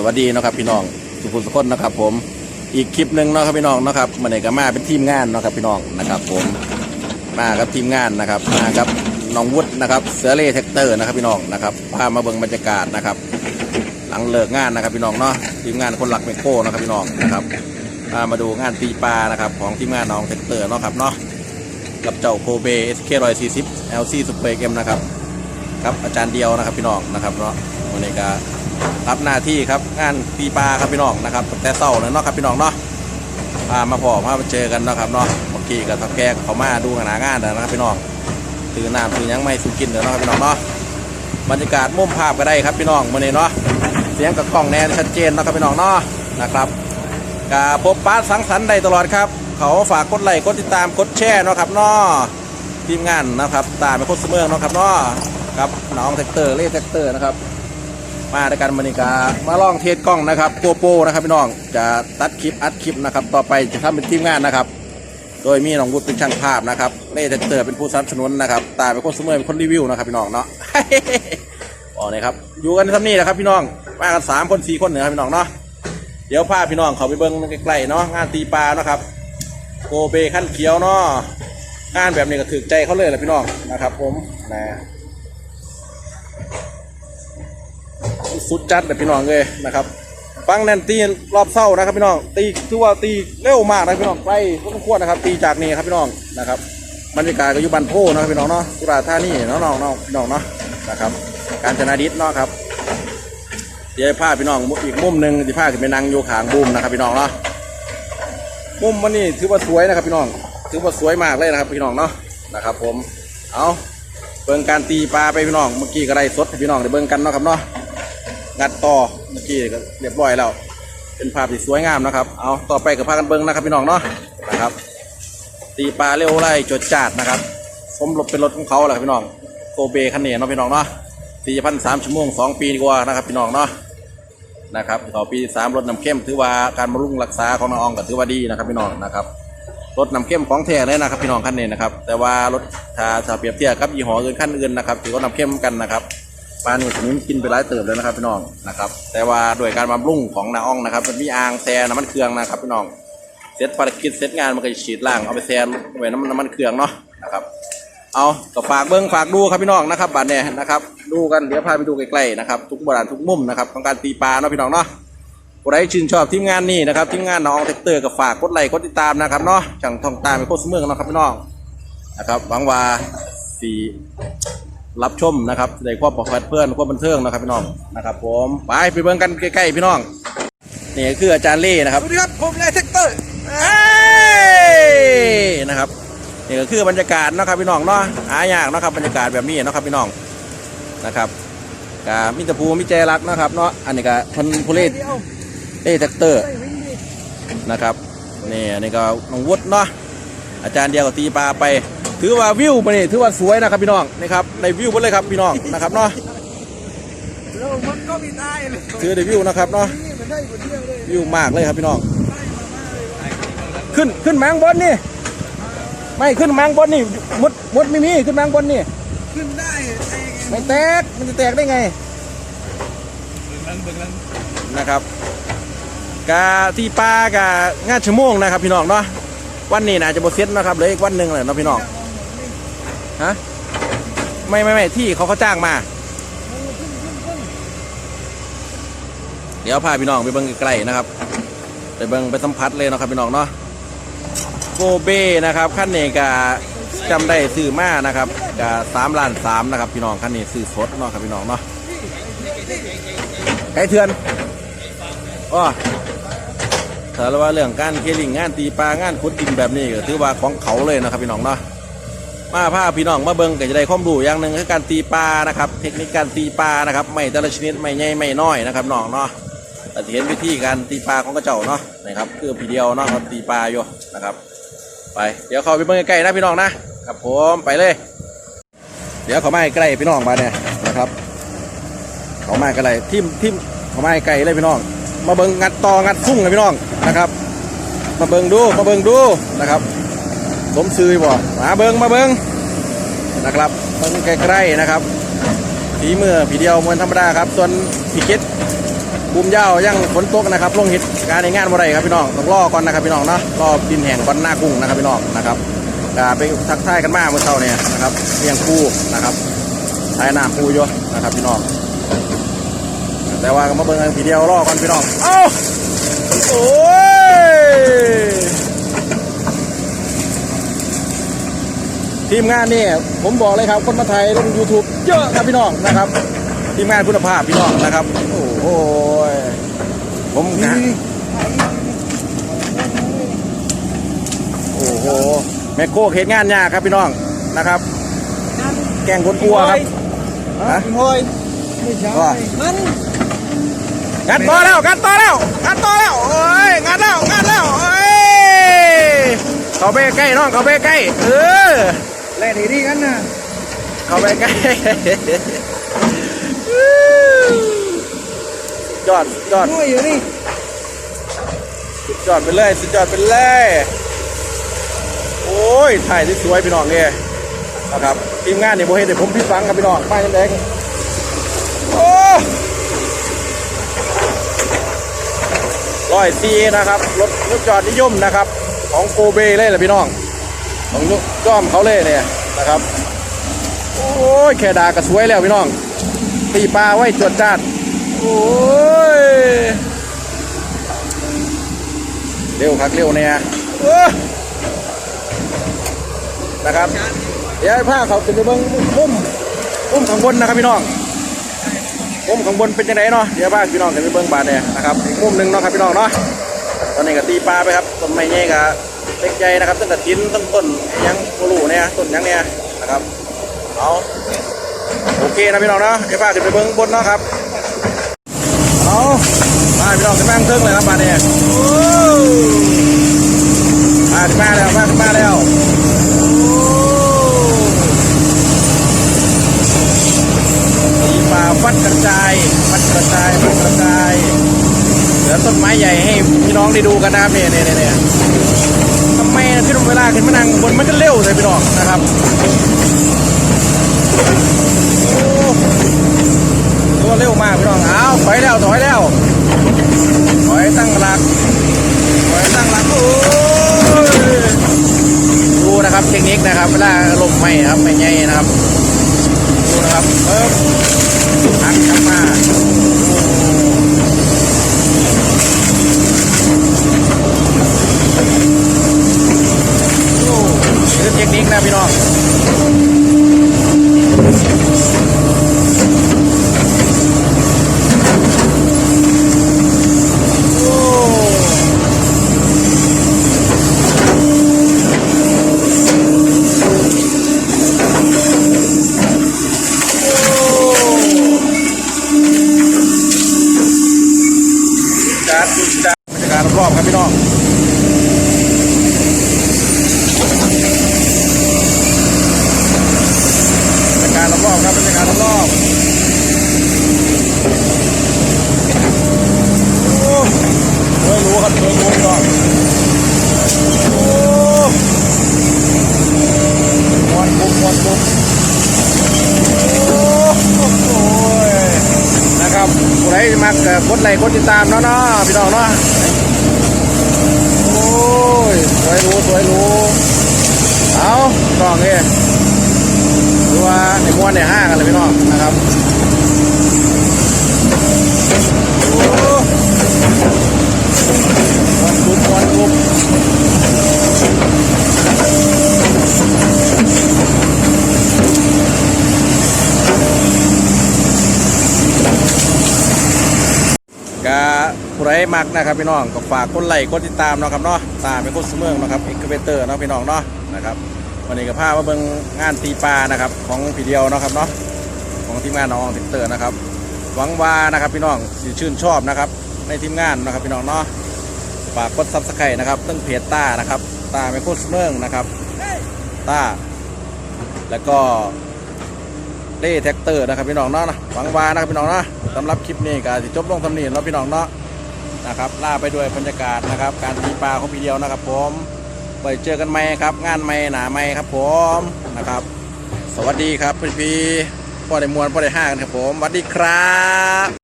สวัสดีนะครับพี่น้องทุกคนทุกคนนะครับ ผมอีกคลิปหนึ่งนะครับพี่น้องนะครับมันเอกมาเป็นทีมงานนะครับพี่น้องนะครับ ผมมากับทีมงานนะครับมากับน้องวุฒินะครับเสือเล่แท็กเตอร์นะครับพี่น้องนะครับพามาเบิ่งบรรยากาศนะครับ หลังเลิกงานนะครับพี่น้องเนาะทีมงานคนหลักเมโก้นะครับพี่น้องนะครับพามาดูงานตีปลานะครับของทีมงานน้องแท็กเตอร์เนาะครับเนาะกับเจ้าโคเบเอสเคร้อยสี่สิบเอลซีสุเปอร์เกมนะครับครับอาจารย์เดียวนะครับพี่น้องนะครับเนาะวันนี้ก็ รับหน้าที่ครับงานตีปลาครับพี่น้องนะครับแต่เช้าเลยเนาะครับพี่น้องเนาะพามาพอมาเจอกันเนาะครับเนาะเมื่อกี้กับทักแกเขามาดูหนางานนะครับพี่น้องถือน้ำถือยังไม่สุกินเดี๋ยวนาะครับพี่น้องเนาะบรรยากาศมุมภาพก็ได้ครับพี่น้องมื่อนี้เนาะเสียงกับกล้องแน่ชัดเจนนะครับพี่น้องเนาะนะครับกาพบป้าสังสรรค์ได้ตลอดครับ เขาฝากกดไลค์กดติดตามกดแชร์เนาะครับเนาะทีมงานนะครับตามไปโคตรเสมอเนาะครับเนาะครับน้องแท็กเตอร์เล่แท็กเตอร์นะครับ มาด้วยกันมานิกามาลองเทสกล้องนะครับโกโปนะครับพี่น้องจะตัดคลิปอัดคลิปนะครับต่อไปจะทำเป็นทีมงานนะครับ โดยมีน้องวุฒิเป็นช่างภาพนะครับเล่เตอร์เป็นผู้สนับสนุนนะครับตาเป็นคนเสมอเป็นคนรีวิวนะครับพี่น้องเนาะบอกเลยครับอยู่กันที่นี่นะครับพี่น้องมากันสามคนสี่คนเนี่ยครับพี่น้องเนาะเดี๋ยวพาพี่น้องเขาไปเบิ้งใกล้ๆเนาะงานตีปลาเนาะครับโกเบขั้นเขียวเนาะงานแบบนี้ก็ถือใจเขาเลยแหละพี่น้องนะครับ ผมนะ สุดจัดเลยพี่น้องเลยนะครับฟังแน่นตีรอบเศร้านะครับพี่น้องตีคือว่าตีเร็วมากนะพี่น้องไปพอสมควรนะครับ ตีจากนี่ครับพี่น้องนะครับบรรยากาศก็อยู่บันโพนะครับพี่น้องเนาะสุราษฎร์ธานีเนาะน้องน้องพี่น้องเนาะนะครับ การชนะดิษเนาะครับเดี๋ยวพาพี่น้องอีกมุมหนึ่งที่พาขึ้นไปนั่งอยู่ขางบูมนะครับพี่น้องเนาะมุมวันนี้ถือว่าสวยนะครับพี่น้องถือว่าสวยมากเลยนะครับพี่น้องเนาะนะครับ ผมเอาเบิ่งการตีปลาไปพี่น้องเมื่อกี้ก็ได้สดพี่น้องได้เบิ่งกันเนาะครับเนาะ งัดต่อเมื่อกี้ก็เรียบร้อยแล้ว เป็นภาพที่สวยงามนะครับ เอาต่อไปกับพากันเบิ้งนะครับพี่น้องเนาะนะครับ ตีปลาเร็วไล่จดจาดนะครับสมรบเป็นรถของเขาแหละครับพี่น้องโกเบคันเนี้เนาะพี่น้องเนาะสี่พันสามชั่วโมงสองปีกว่านะครับพี่น้องเนาะนะครับต่อปีสามรถน้ำเข้มถือว่าการบำรุงรักษาของน้องอองก็ถือว่าดีนะครับพี่น้องนะครับรถน้ำเข้มของแท้เลยนะครับพี่น้องคันนี้นะครับแต่ว่ารถถ้าถ้าเปรียบเทียบกับยี่ห้ออื่นคันอื่นนะครับถือว่าน้ำเข้มกันนะครับ ปลานี่ผมกินไปหลายเติบแล้วนะครับพี่น้องนะครับ แต่ว่าโดยการบำรุงของนาอ่องนะครับมันมีอ่างแซ่น้ำมันเครื่องนะครับพี่น้องเสร็จภารกิจเสร็จงานมันก็จะฉีดล่างเอาไปแซ่ไว้น้ำน้ำมันเครื่องเนาะนะครับ เอาก็ฝากเบิ้งฝากดูครับพี่น้องนะครับบัดเนี่ยนะครับ ดูกันเดี๋ยวพาไปดูใกล้ๆนะครับทุกโบราณทุกมุมนะครับของการตีปลาเนาะพี่น้องเนาะผู้ใดชื่นชอบทีมงานนี่นะครับทีมงานน้องเทคเตอร์ก็ฝากกดไลค์กดติดตามนะครับเนาะช่างทองตามไปโคตรเสมอกันเนะครับพี่น้องนะครับหวังว่าสี รับชมนะครับได้ความปลอดภัยเพื่อนความบันเทิงนะครับพี่น้องนะครับ ผมไปไปเบิ่งกันใกล้ๆพี่น้องนี่คืออาจารย์เล่นะครับสวัสดีครับผมนายเทคเตอร์เอ้ยนะครับนี่ก็คือบรรยากาศเนาะครับพี่น้องเนาะหายากเนาะครับบรรยากาศแบบนี้เนาะครับพี่น้องนะครับกามิตรภูมิใจรักนะครับเนาะอันนี้ก็พันผู้เล่เดียวเล่แท็กเตอร์ใส่วิ่งดินะครับนี่อันนี้ก็น้องวุฒิเนาะอาจารย์เดียวกับตีปลาไป ถือว่าวิวมานี่ถือว่าสวยนะครับพี่น้องนะครับในวิวหมดเลยครับพี่น้องนะครับเนาะแล้วมันก็มีตายเลยถือได้วิวนะครับเนาะนี่มันได้หมดเรื่องเลยวิวมากเลยครับพี่น้องขึ้นขึ้นแมงบนนี่ ไม่ขึ้นแมงบนนี่มดมดไม่มีขึ้นแมงบนนี่ขึ้นได้ไอ้ไม่แตกมันจะแตกได้ไงนะครับกาที่ปลากางานชั่วโมงนะครับพี่น้องเนาะวันนี้นะจะบเซ็ตนะครับเลยอีกวันหนึ่งเลยนะพี่น้อง ฮะไม่ไม่ไม่ที่เขาเขาจ้างมา เดี๋ยวพาพี่น้องไปเบิ้งใกล้ๆนะครับ ไปเบิ้งไปสัมผัสเลยนะครับพี่น้องเนาะโกเบนะครับขั้นนี้กจำได้ซื้อมานะครับกสามล้านสามนะครับพี่น้องขั้นนี้ซื้อสดเนาะครับพี่น้องเนาะไก่เถื่อนอ้อถ้าว่าเรื่องการเคลิงงานตีปลางานขุดดินแบบนี้ก็ถือว่าของเขาเลยนะครับพี่น้องเนาะ มาพาพี่น้องมาเบิ้งก็จะได้ความรู้อย่างหนึ่งคือการตีปลานะครับ เทคนิคการตีปลานะครับ ไม่แต่ละชนิดไม่ใหญ่ไม่น้อยนะครับน้องเนาะแต่เห็นวิธีการตีปลาของกระเจ้าเนาะนะครับคือผีเดียวเนาะเขาตีปลาอยู่นะครับ ไปเดี๋ยวเขาไปเบิ่งใกล้ๆนะพี่น้องนะครับผมไปเลย เดี๋ยวเขามาใกล้พี่น้องมาเนี่ยนะครับเขามาใกล้ทิมทิมเขามาใกลเลยพี่น้อง มาเบิ่งงัดตองัดซุ่งเลยพี่น้องนะครับ มาเบิ่งดูมาเบิ่งดูนะครับ สมซื้อบ่มาเบิ่งมาเบิ่งนะครับเบิ่งใกล้ๆนะครับผีเมือผีเดียวมวนธรรมดาครับ ส่วนผีเก็ตบูมเย้ายังฝนตกนะครับลงหิตการในงานบ่ได้ครับพี่น้องต้องรอก่อนนะครับพี่น้องเนาะรอดินแห้งก่อนหน้ากุ้งนะครับพี่น้องนะครับไปทักทายกันมาเมื่อเช้าเนี่ยนะครับเลี้ยงปูนะครับทายน้ำปูอยู่นะครับพี่น้องแต่ว่าก็มาเบิ่งกันทีเดียวรอก่อนพี่น้องเอ้าโอ้ย ทีมงานนี่ผมบอกเลยครับคนมาไทยลง YouTube เยอะครับพี่น้องนะครับ ทีมงานคุณภาพพี่น้องนะครับ โอ้โหผมนะโอ้โหแมคโครเขตงานยากครับพี่น้องนะครับ แกงคนกลัวครับฮะโอยไม่ใช่ว่ามันงัดต่อแล้วงัดต่อแล้วงัดต่อแล้วโอ้ยงัดแล้วงัดแล้วโอ้ยเขาไปใกล้น้องเขาไปใกล้เออ แล่ดีดีกันนะเขาไปใกล้ยอดยอดด้วยอยู่นี่สุดยอดไปเลยสุดยอดไปเลยโอ้ยถ่ายได้สวยพี่น้องเนี่ยนะครับทีมงานนี่โบเฮ็ดให้ผมพี่ฟังครับพี่น้องป้ายแดงๆโอ้ร้อยซีนะครับรถรถจอดนิยมนะครับ ของโกเบเลยแหละพี่น้อง ของยก้อมเขาเลยเนี่ยนะครับโอ้ยแค่ดากระสวยแล้วพี่น้อง ตีปลาไว้จวดจ้าดโอ้ยเร็วครับเร็วเนี่ยนะครับ เดี๋ยวผ้าเขาเป็นไปเบิ้งมุมมุมข้างบนนะครับพี่น้องมุมข้างบนเป็นยังไงเนาะเดี๋ยวผ้าพี่น้องกันไปเบิ้งบาดเนี่ยนะครับอีกมุมหนึ่งเนาะครับพี่น้องเนาะตอนนี้ก็ตีปลาไปครับต้นไม้ใหญ่กับ เล็กใหญ่นะครับตั้งแต่ทิ้นตั้งต้นยังโมลูเนี่ยต้นยังเนี่ยนะครับเอาโอเคนะพี่น้องเนาะเดี๋ยวผ้าขึ้นไปเบิ้งบนเนาะครับเอามาพี่น้องขึ้นมาข้างเทิงเลยครับมาเนี่ยมาขึ้นมาแล้วมาขึ้นมาแล้วโอ้ตีปลาฟัดกระจายฟัดกระจายฟัดกระจายเหลือต้นไม้ใหญ่ให้พี่น้องได้ดูกันนะครับเนี่ยเนี่ยเนี่ย ไมที่ลงเวลาขึ้นมานั่งบนมันก็เร็วเลยพี่น้องนะครับโอ้ตัวเร็วมากพี่น้องเอาถอยแล้วถอยแล้วถอยตั้งหลักถอยตั้งหลักโอ้ยดูนะครับเทคนิคนะครับเวลาลมไม่ครับไม่ใหญ่นะครับดูนะครับเอิบหักกลับมาโอ้นี่คือเทคนิคนะพี่น้อง โอ้จัดจัดบรรยากาศรอบๆครับพี่น้องบรรยากาศ รอบๆครับรรยากาศรอบโอ้สวยรู้ครับสวยรูพี่น้องโอ้มวนปุ๊บมวนปุ๊บโอ้โหนะครับผู้ใดมักก็กดไลค์กดติดตามเนาะเนาะพี่น้องเนาะโอ้ยสวยรู้สวยรู้เอาพี่องเอ้ย ดูว่าในม้วนในห้างกันเลยพี่น้องนะครับโอ้ม้วนปุ๊บม้วนปุ๊บกะผู้ใดมักนะครับพี่น้องก็ฝากกดไลค์กดติดตามเนาะครับเนาะตามเป็นคนเสมอนะครับเอ็กเวเตอร์เนาะพี่น้องเนาะนะครับ วันนี้ก็พามาเบิ่งงานตีปลานะครับ ของพี่เดียวเนาะครับเนาะของทีมงานน้องติเตอร์นะครับ หวังว่านะครับพี่น้องสิชื่นชอบนะครับ ในทีมงานนะครับพี่น้องเนาะฝากกดซับสไครต์นะครับตั้งเพจต้านะครับตาเป็นคนเสมอนะครับต้า แล้วก็เล่แท็กเตอร์นะครับพี่น้องเนาะหวังว่านะครับพี่น้องเนาะสำหรับคลิปนี้ก็จะจบลงทำนีแล้วพี่น้องเนาะนะครับล่าไปด้วยบรรยากาศนะครับ การตีปลาของพี่เดียวนะครับผม ไปเจอกันไหมครับ งานไหมหนาไหมครับผมนะครับ สวัสดีครับพี่พี่พ่อได้มวลพ่อได้ห้ากันครับผมสวัสดีครับ